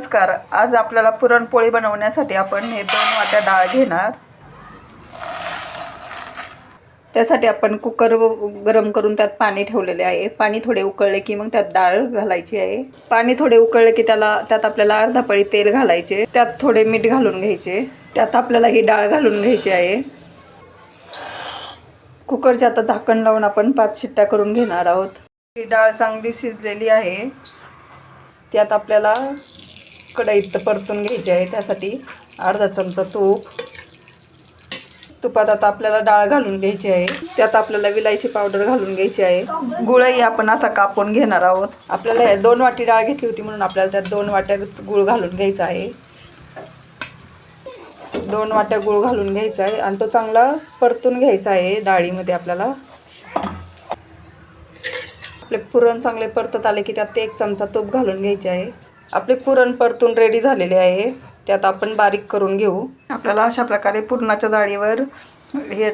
नमस्कार. आज आपल्याला पुरणपोळी बनवण्यासाठी आपण हे दोन वाट्या डाळ घेणार. त्यासाठी आपण कुकर गरम करून त्यात पाणी ठेवलेले आहे. पाणी थोडे उकळले की मग त्यात डाळ घालायची आहे. पाणी थोडे उकळले की त्याला त्यात आपल्याला अर्धा पळी तेल घालायचे. त्यात थोडे मीठ घालून घ्यायचे. त्यात आपल्याला ही डाळ घालून घ्यायची आहे. कुकरचे आता झाकण लावून आपण पाच शिट्ट्या करून घेणार आहोत. ही डाळ चांगली शिजलेली आहे. त्यात आपल्याला कढईत परतून घ्यायची आहे. त्यासाठी अर्धा चमचा तूप. तुपात आता आपल्याला डाळ घालून घ्यायची आहे. त्यात आपल्याला विलायची पावडर घालून घ्यायची आहे. गुळही आपण असा कापून घेणार आहोत. आपल्याला दोन वाटी डाळ घेतली होती म्हणून आपल्याला त्यात दोन वाट्याच गुळ घालून घ्यायचा आहे. दोन वाट्या गुळ घालून घ्यायचा आहे आणि तो चांगला परतून घ्यायचा आहे डाळीमध्ये आपल्याला. आपले पुरण चांगले परतत आले की त्यात एक चमचा तूप घालून घ्यायचे आहे. आपले पुरण परतून रेडी झालेले आहे. त्यात आपण बारीक करून घेऊ. आपल्याला अशा प्रकारे पुरणाच्या जाळीवर हे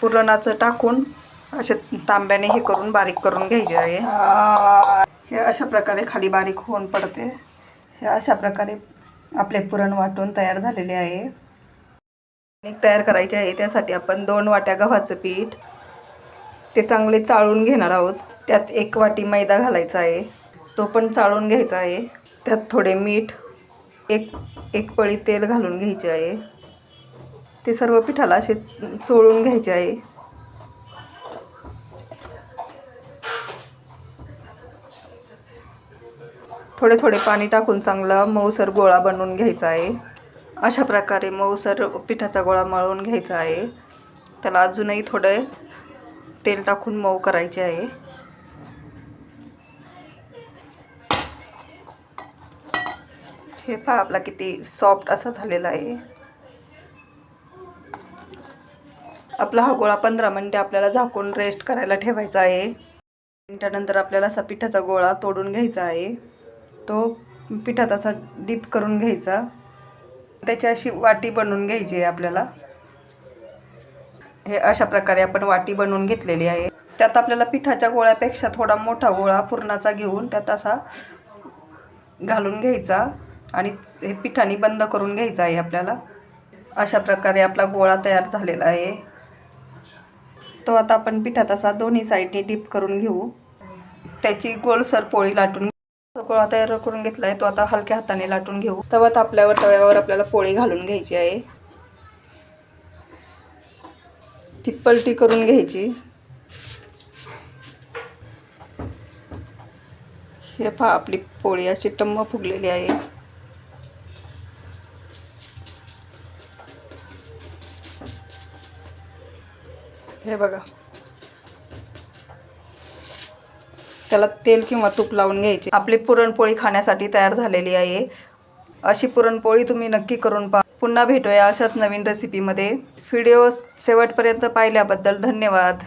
पुरणाचं टाकून असे तांब्याने हे करून बारीक करून घ्यायचे आहे. हे अशा प्रकारे खाली बारीक होऊन पडते. हे अशा प्रकारे आपले पुरण वाटून तयार झालेले आहे. तयार करायचे आहे. त्यासाठी आपण दोन वाट्या गव्हाचं पीठ ते चांगले चाळून घेणार आहोत. त्यात एक वाटी मैदा घालायचा आहे. तो पण चाळून घ्यायचा आहे. त्यात थोडे मीठ एक एक पळी तेल घालून घ्यायचे आहे. ते सर्व पिठाला असे चोळून घ्यायचे आहे. थोडे थोडे पाणी टाकून चांगला मऊसर गोळा बनवून घ्यायचा आहे. अशा प्रकारे मऊसर पिठाचा गोळा मळून घ्यायचा आहे. त्याला अजूनही थोडं तेल टाकून मऊ करायचे आहे. हे पहा आपला किती सॉफ्ट असा झालेला आहे. आपला हा गोळा पंधरा मिनटे आपल्याला झाकून रेस्ट करायला ठेवायचा आहे. मिनटानंतर आपल्याला असा पिठाचा गोळा तोडून घ्यायचा आहे. तो पिठात असा डीप करून घ्यायचा. त्याची अशी वाटी बनवून घ्यायची आहे आपल्याला. हे अशा प्रकारे आपण वाटी बनवून घेतलेली आहे. त्यात आपल्याला पिठाच्या गोळ्यापेक्षा थोडा मोठा गोळा पुरणाचा घेऊन त्यात असा घालून घ्यायचा. आणि हे पिठाने बंद करून घ्यायचं आहे आपल्याला. अशा प्रकारे आपला गोळा तयार झालेला आहे. तो आता आपण पिठात असा दोन्ही साईडने डीप करून घेऊ. त्याची गोलसर पोळी लाटून गोळा तयार करून घेतला आहे. तो आता हलक्या हाताने लाटून घेऊ. तवा तापल्यावर तव्यावर आपल्याला पोळी घालून घ्यायची आहे. ती पलटी करून घ्यायची. हे पहा आपली पोळी अशी टम्म फुगलेली आहे. हे बघा. त्याला तेल किंवा तूप लावून घ्यायचे. आपली पुरणपोळी खाण्यासाठी तयार झालेली आहे. अशी पुरणपोळी तुम्ही नक्की करून पहा. पुन्हा भेटूया अशाच नवीन रेसिपीमध्ये व्हिडिओ शेवटपर्यंत पाहिल्याबद्दल धन्यवाद.